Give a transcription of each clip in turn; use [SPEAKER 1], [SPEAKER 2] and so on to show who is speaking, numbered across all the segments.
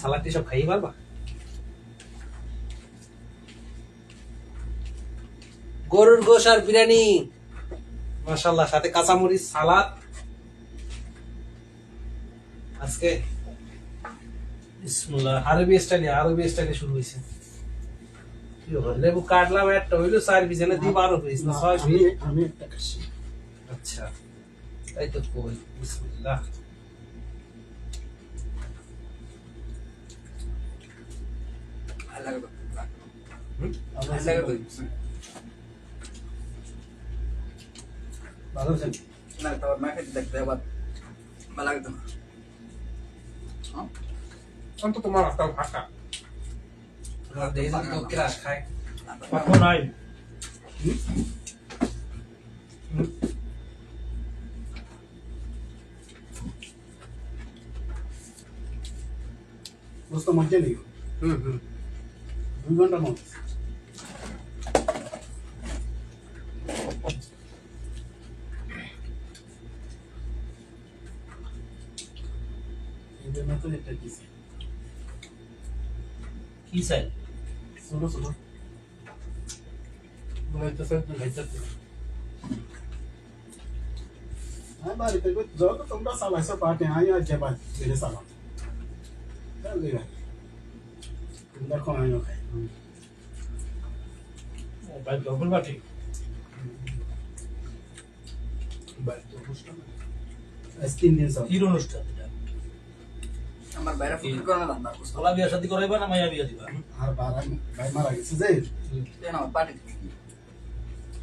[SPEAKER 1] সালাডটি সব গরুর গোশ আর বিরিয়ানি। মাশাল্লাহ সাথে কাঁচামরিচ, সালাদ। আজকে আরবি স্টাইলে আরবি স্টাইলে শুরু হয়েছে? লেবু কাটলাম একটা হইল চার পিস এনে দিই বারো পিস না ছয়
[SPEAKER 2] আমি
[SPEAKER 1] পিস?
[SPEAKER 2] আমি একটা খাচ্ছি
[SPEAKER 1] আচ্ছা তাই তো কই বিসমিল্লাহ। হুম? ভালো আছেন?
[SPEAKER 3] না তারপর মাকে দেখতে আবার ভালো লাগতো না।
[SPEAKER 1] অন্তত তোমার রাস্তাও ফাঁকা তোমার দেহে যদি কেউ ক্রাশ খায়
[SPEAKER 4] পাখো নাই
[SPEAKER 2] দোস্ত মজা নেই
[SPEAKER 1] হুম হুম
[SPEAKER 2] দুই ঘন্টার মধ্যে এই জন্য তো এটা দিছি
[SPEAKER 4] কি চাই
[SPEAKER 2] ছোট ছোট বলাইতেছে খাইতেছে হ্যাঁ বাড়িতে যত তোমরা চালাইছো পাটে আমি আর যাবা মেরে চালাম তাহলে দেখো আমিও খাই
[SPEAKER 4] ভাই ডবল বাটি
[SPEAKER 2] বাড়িতে অনুষ্ঠান আজ তিন দিন সব
[SPEAKER 4] কির অনুষ্ঠান এটা
[SPEAKER 3] আমার বাইরে করে না
[SPEAKER 4] তোলা বিয়া শাদি করাইবা না মাইয়া বিয়া দিবা?
[SPEAKER 2] আর বারা ভাই মারা গেছে যে।
[SPEAKER 3] আমার পার্টি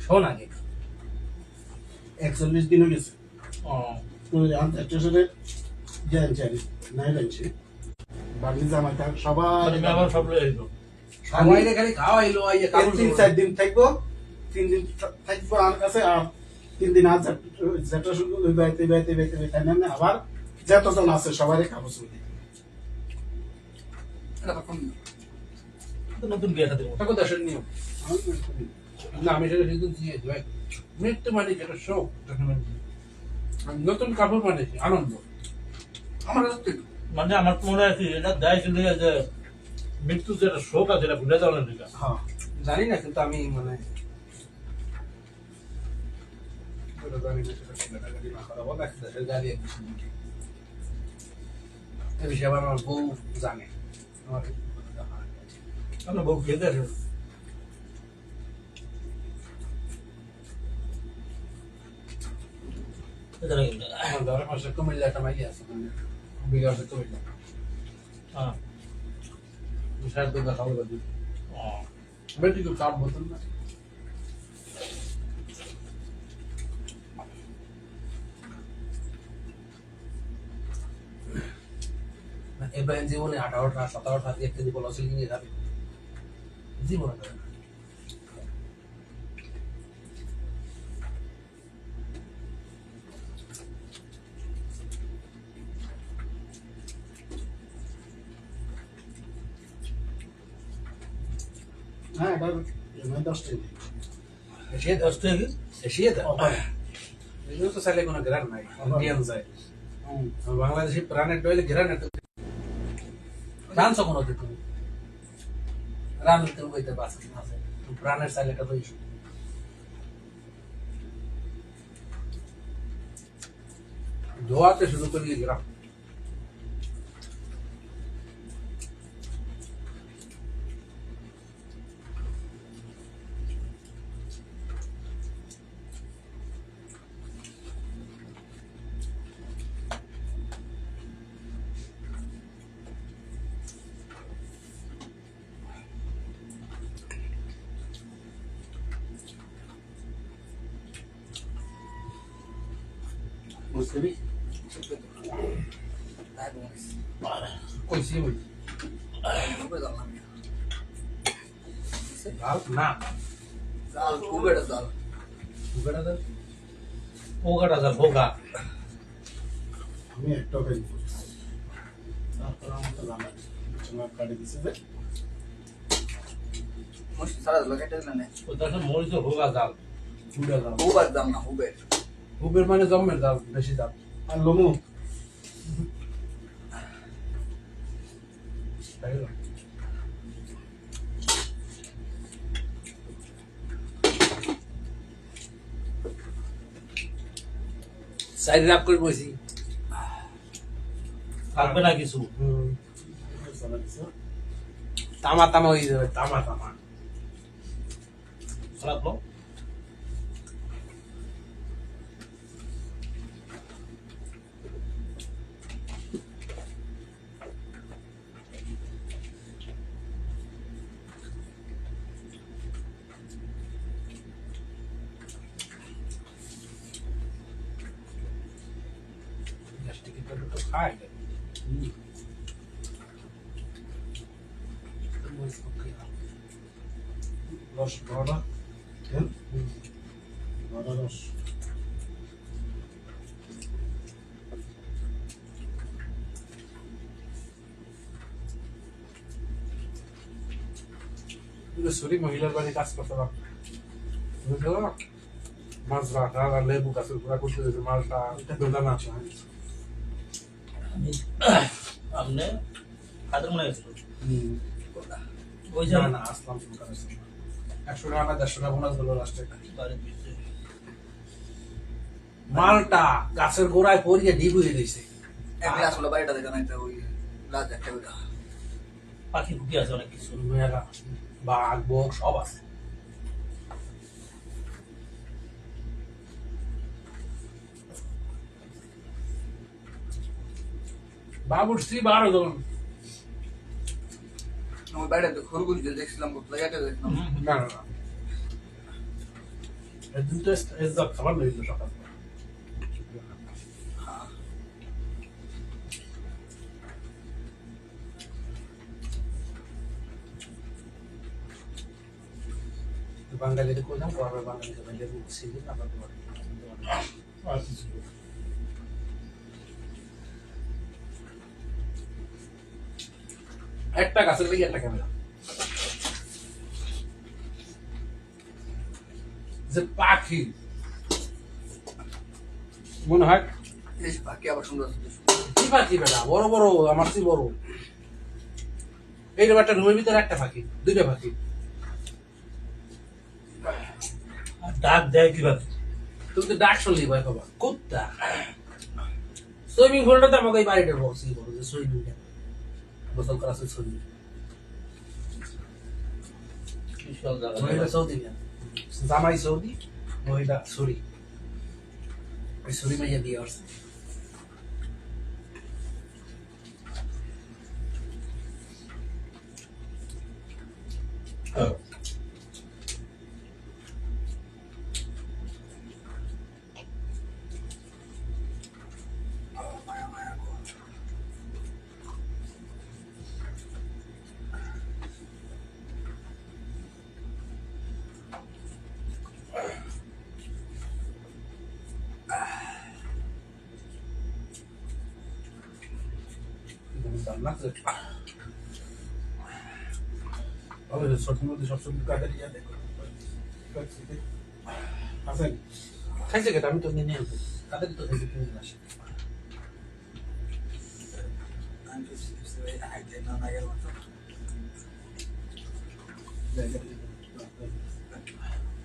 [SPEAKER 1] শোন আগে।
[SPEAKER 2] একচল্লিশ দিন হয়ে গেছে।
[SPEAKER 4] ও।
[SPEAKER 2] স্টেশনে যাই জানি নাই লাগছে বাড়ি জামাই থাক সবাই
[SPEAKER 4] মানে আবার সব লয়ে আইলো।
[SPEAKER 1] সবাই খালি খাওয়াইলো আইয়া
[SPEAKER 2] তিন তিন চার দিন থাকব তিন দিন থাকব আমার কাছে আর তিন দিন আর যেটা- শুধু বাইতে বাইতে বাইতে বাইতে না আবার যতজন আছে সবাই খাব শুধু
[SPEAKER 3] এটা তখন
[SPEAKER 4] নতুন বিয়া শাদি
[SPEAKER 1] ওটা কোথায় শুনি না আমি সেটা কিন্তু দিয়ে দেবো মৃত্যু মানে যেটা শোক নতুন কাপড় মানে আনন্দ।
[SPEAKER 3] আমার
[SPEAKER 4] মানে আমার মনে হয় এটা দেয় যে মৃত্যু যেটা শোক আছে এটা ভুলে যাওয়ার
[SPEAKER 2] হ্যাঁ
[SPEAKER 1] জানি না কিন্তু আমি মানে। এ বিষয়ে আমার বউ জানে। আমার
[SPEAKER 4] আমরা বউ খেতে আসে এটা নাকি
[SPEAKER 1] আমার ঘরের পাশে কুমিল্লা একটা মাইয়া আছে মানে বিঘা আছে কুমিল্লা
[SPEAKER 4] হ্যাঁ
[SPEAKER 1] সার দুর্গা এব্রাহিম জীবনে আঠারোটা সতেরোটা এক কেজি বলা ছিল নিয়ে যাবে জীবনে।
[SPEAKER 2] হ্যাঁ এটা
[SPEAKER 4] দশ
[SPEAKER 1] তো চাইলে কোনো গ্রান নাই ইন্ডিয়ান যায়। বাংলাদেশি প্রাণের রান সকন হতে তুমি। রান তুমি কইতে পারছ না প্রাণের চাইলে এটা তো ইস্যু দোয়াতে শুরু করি গ্রাম
[SPEAKER 2] বুঝলি
[SPEAKER 3] তাই বলিস
[SPEAKER 1] কইছি ওই
[SPEAKER 3] উপরে জানলাম
[SPEAKER 1] গাল না
[SPEAKER 3] জাল খুব এটা জাল
[SPEAKER 1] উগাড়া দাও
[SPEAKER 4] পোকাটা যা পোকা
[SPEAKER 2] আমি একটা খাই তারপর আমার তো জানা তোমার কাটে দিছে যে
[SPEAKER 3] মুশকিল সারা লোকেটা না
[SPEAKER 4] ওটা মরিচ হোগা জাল
[SPEAKER 1] উড়ে দাও
[SPEAKER 3] হুবের দাম না হুবের
[SPEAKER 1] উবের মানে জমের দাম বেশি দাম
[SPEAKER 2] আর লমু?
[SPEAKER 1] সাইড করে বসি
[SPEAKER 4] থাকবে না কিছু
[SPEAKER 1] তামা তামা হয়ে যাবে তামা তামা
[SPEAKER 4] খারাপ
[SPEAKER 1] একটা দুটো খাই
[SPEAKER 2] রস বড় হ্যাঁ বড় রস
[SPEAKER 1] সরি মহিলার বাড়ি কাজ করতে পার বুঝলো মাছ রাখা আর লেবু গাছের গোড়া করতে দিয়েছে মালটা বেদানা আছে
[SPEAKER 4] আমি আপনি হাতের মনে গেছিল ওই যে
[SPEAKER 1] না আসলাম একশো টাকা দেড়শো টাকা বোনাস দিল লাস্টে মালটা গাছের গোড়ায় পড়িয়ে ডিপ হয়ে দিয়েছে।
[SPEAKER 3] এক গ্লাস হলো বাড়িটা দেখে না একটা ওই গ্লাস একটা ওইটা।
[SPEAKER 4] পাখি ফুকি আছে অনেক কিছু।
[SPEAKER 1] মেয়েরা বাঘ বক সব আছে। বাবুর স্ত্রী বারো জন।
[SPEAKER 3] ওই বাড়িটা খরগোশ দিয়ে দেখছিলাম জায়গাটা দেখলাম
[SPEAKER 1] না না না। একদিন খাবার লইল সকাল। বাঙালিদের কোথাও বাঙালিদের বাইরে বুঝছি না একটা গাছের লেগে একটা ক্যামেরা যে পাখি। মনে হয়
[SPEAKER 3] পাখি আবার সুন্দর
[SPEAKER 1] কি পাখি বেটা? বড় বড় আমার চেয়ে বড়। এইরকম একটা রুমের ভিতরে একটা পাখি দুইটা পাখি।
[SPEAKER 4] ডাক দেয় কীভাবে
[SPEAKER 1] তুমি তো ডাক শুনলি ভয় পাবা। কুত্তা। সুইমিং পুলটা তো আমাকে এই বাড়িটা বলছি বড় যে সুইমিং গোসল করা আছে সুইমিং মহিলা সৌদি জামাই সৌদি মহিলা সুরি ওই সুরি মাইয়া বিয়ে করছে। দাম খাইছে কেটে? আমি তো নিয়ে আনব কাদের তো খাইছে কিনে আসে।
[SPEAKER 3] না না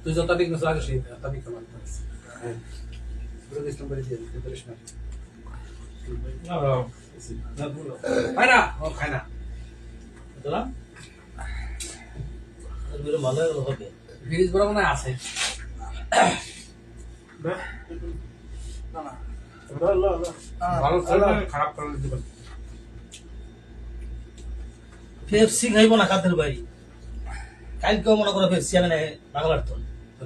[SPEAKER 1] তুই যত তারিখ নষ্ট আগে সেই তারিখ আমার হ্যাঁ। পুরো বাড়ি দিয়ে দিতে পারিস না
[SPEAKER 4] না, না।
[SPEAKER 1] না না?
[SPEAKER 4] ভালো হবে
[SPEAKER 1] ফ্রিজ বড় মনে আছে
[SPEAKER 3] না না
[SPEAKER 4] পেপসি খাইব না কাদের বাড়ি কালকেও মনে করো পেপসি আমি বাংলার তো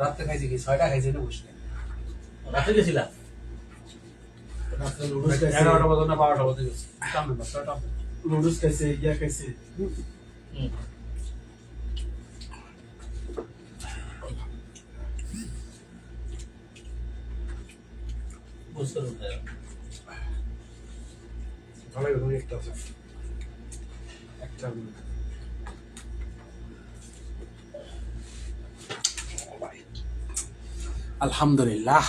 [SPEAKER 1] রাত্রে খাইছি কি ছয়টা খাইছি না বসে
[SPEAKER 4] রাতে গেছিলাম
[SPEAKER 1] এগারোটা বাজে না বারোটা বাজে গেছে
[SPEAKER 2] খাইছে ইয়া খাইছে
[SPEAKER 1] একটা আছে। একটা আলহামদুলিল্লাহ